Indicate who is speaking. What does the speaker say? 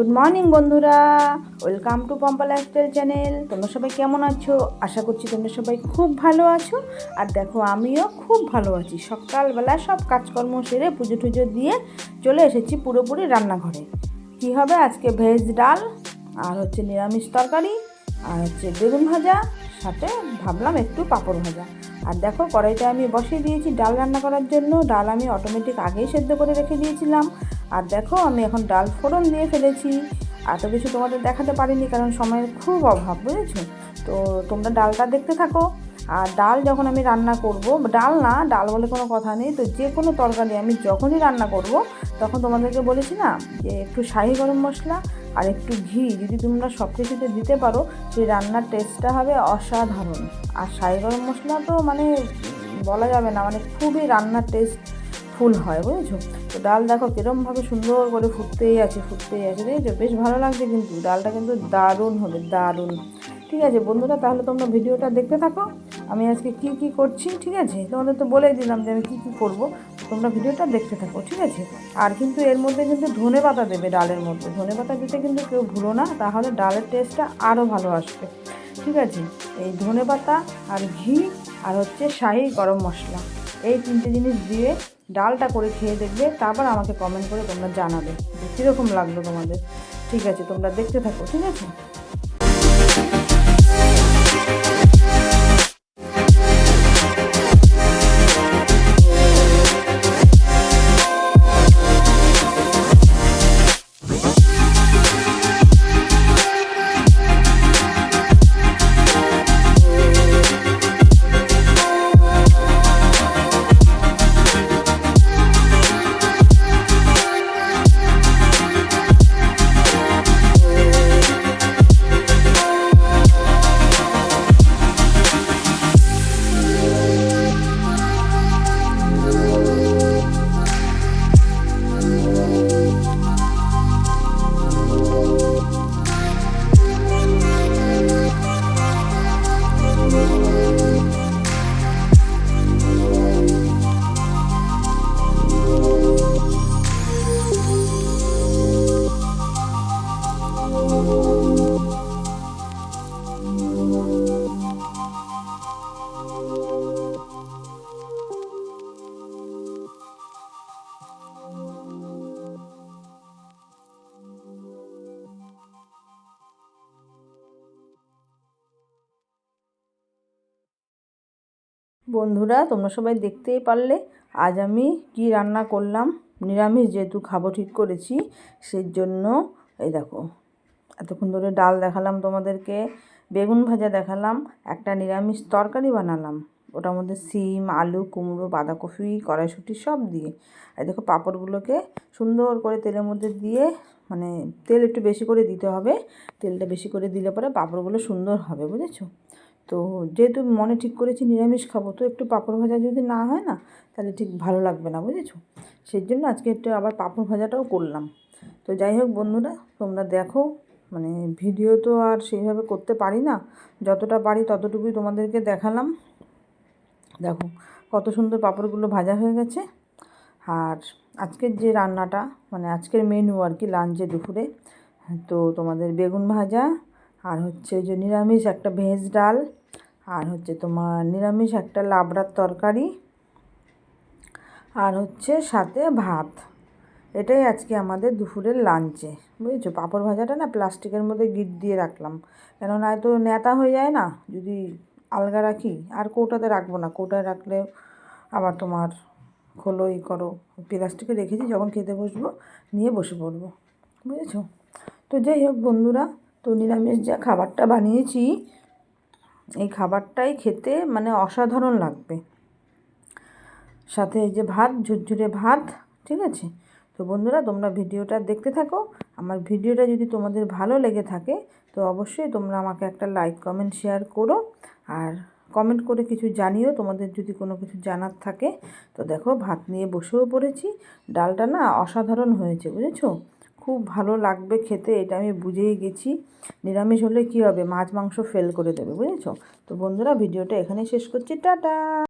Speaker 1: Good morning বন্ধুরা। Welcome to Pampa lifestyle channel তোমরা সবাই কেমন আছো? আশা করছি তোমরা সবাই খুব ভালো আছো। আর দেখো, আমিও খুব ভালো আছি। সকালবেলা সব কাজকর্ম সেরে পুজো টুজো দিয়ে চলে এসেছি পুরোপুরি রান্নাঘরে। কী হবে? আজকে ভেজ ডাল, আর হচ্ছে নিরামিষ তরকারি, আর হচ্ছে বেগুন ভাজা সাথে ভাবলাম একটু পাঁপড় ভাজা। আর দেখো, কড়াইতে আমি বসিয়ে দিয়েছি ডাল রান্না করার জন্য। ডাল আমি অটোমেটিক আগেই সেদ্ধ করে রেখে দিয়েছিলাম। আর দেখো, আমি এখন ডাল ফোড়ন দিয়ে ফেলেছি। এত কিছু তোমাদের দেখাতে পারিনি, কারণ সময়ের খুব অভাব, বুঝেছ? তো তোমরা ডালটা দেখতে থাকো। আর ডাল যখন আমি রান্না করব, ডাল না, ডাল বলে কোনো কথা নেই। তো যে কোনো তরকারি আমি যখনই রান্না করব, তখন তোমাদেরকে বলেছি না যে একটু শাহি গরম মশলা আর একটু ঘি। যদি তোমরা সব কিছুতে দিতে পারো, সেই রান্নার টেস্টটা হবে অসাধারণ। আর শাহি গরম মশলা তো মানে বলা যাবে না মানে খুবই রান্নার টেস্ট ফুল হয়, বুঝেছ? তো ডাল দেখো কীরমভাবে সুন্দর করে ফুটতেই আছে ফুটতেই আছে। বুঝেছ বেশ ভালো লাগছে কিন্তু। ডালটা কিন্তু দারুণ হবে, দারুণ। ঠিক আছে বন্ধুরা, তাহলে তোমরা ভিডিওটা দেখতে থাকো। আমি আজকে কি কি করছি, ঠিক আছে? তোমাদের তো বলেই দিলাম যে আমি কী কী করব। তোমরা ভিডিওটা দেখতে থাকো, ঠিক আছে? আর কিন্তু এর মধ্যে কিন্তু ধনে পাতা দেবে ডালের মধ্যে। ধনে পাতা দিতে কিন্তু কেউ ভুলো না, তাহলে ডালের টেস্টটা আরও ভালো আসবে, ঠিক আছে? এই ধনে পাতা আর ঘি আর হচ্ছে শাহি গরম মশলা, এই তিনটে জিনিস দিয়ে ডালটা করে খেয়ে দেখবে, তারপর আমাকে কমেন্ট করে তোমরা জানাবে যে কীরকম লাগল তোমাদের, ঠিক আছে? তোমরা দেখতে থাকো, ঠিক আছে? বন্ধুরা, তোমরা সবাই দেখতেই পারলে আজ আমি কি রান্না করলাম। নিরামিষ যেহেতু খাব ঠিক করেছি সেই জন্য এই দেখো, এতক্ষণ ধরে ডাল দেখালাম তোমাদেরকে, বেগুন ভাজা দেখালাম, একটা নিরামিষ তরকারি বানালাম। ওটার মধ্যে সিম, আলু, কুমড়ো, বাঁধাকপি, কড়াইশুঁটি সব দিয়ে আর দেখো পাঁপড়গুলোকে সুন্দর করে তেলের মধ্যে দিয়ে মানে তেল একটু বেশি করে দিতে হবে। তেলটা বেশি করে দিলে পরে পাঁপড়গুলো সুন্দর হবে, বুঝেছ? তো যেহেতু মনে ঠিক করেছি নিরামিষ খাব, তো একটু পাঁপড় ভাজা যদি না হয় না, তাহলে ঠিক ভালো লাগবে না, বুঝেছ? সেই জন্য আজকে একটু আবার পাঁপড় ভাজাটাও করলাম। তো যাই হোক বন্ধুরা, তোমরা দেখো মানে ভিডিও তো আর সেইভাবে করতে পারি না, যতটা পারি ততটুকুই তোমাদেরকে দেখালাম। দেখো, কত সুন্দর পাঁপড়গুলো ভাজা হয়ে গেছে। আর আজকের যে রান্নাটা মানে আজকের মেনু আর কি লাঞ্চে দুপুরে, তো তোমাদের বেগুন ভাজা, আর হচ্ছে যে নিরামিষ একটা ভেজ ডাল আর হচ্ছে তোমার নিরামিষ একটা লাবড়ার তরকারি। আর হচ্ছে সাথে ভাত। এটাই আজকে আমাদের দুপুরের লাঞ্চে বুঝেছ? পাঁপড় ভাজাটা না প্লাস্টিকের মধ্যে গিট দিয়ে রাখলাম। কেননা এত নেতা হয়ে যায় না, যদি আলগা রাখি, আর কৌটাতে রাখব না। কৌটায় রাখলে আবার তোমার খোলোই করো। প্লাস্টিকে রেখেছি, যখন খেতে বসবো, নিয়ে বসে পড়ব। বুঝেছ? তো যাই হোক বন্ধুরা, তো নিরামিষ যা খাবারটা বানিয়েছি এই খাবারটাই খেতে মানে অসাধারণ লাগবে। সাথে এই যে ভাত, ঝুরঝুরে ভাত, ঠিক আছে? তো বন্ধুরা, তোমরা ভিডিওটা দেখতে থাকো। আমার ভিডিওটা যদি তোমাদের ভালো লেগে থাকে, তো অবশ্যই তোমরা আমাকে একটা লাইক, কমেন্ট, শেয়ার করো। আর কমেন্ট করে কিছু জানিও, তোমাদের যদি কোনো কিছু জানার থাকে। তো দেখো, ভাত নিয়ে বসেও পড়েছি। ডালটা না অসাধারণ হয়েছে, বুঝেছ? খুব ভালো লাগবে খেতে, এটা আমি বুঝেই গেছি। নিরামিষ হলে কী হবে? মাছ, মাংস ফেল করে দেবে, বুঝেছ? তো বন্ধুরা, ভিডিওটা এখানে শেষ করছি। টাটা!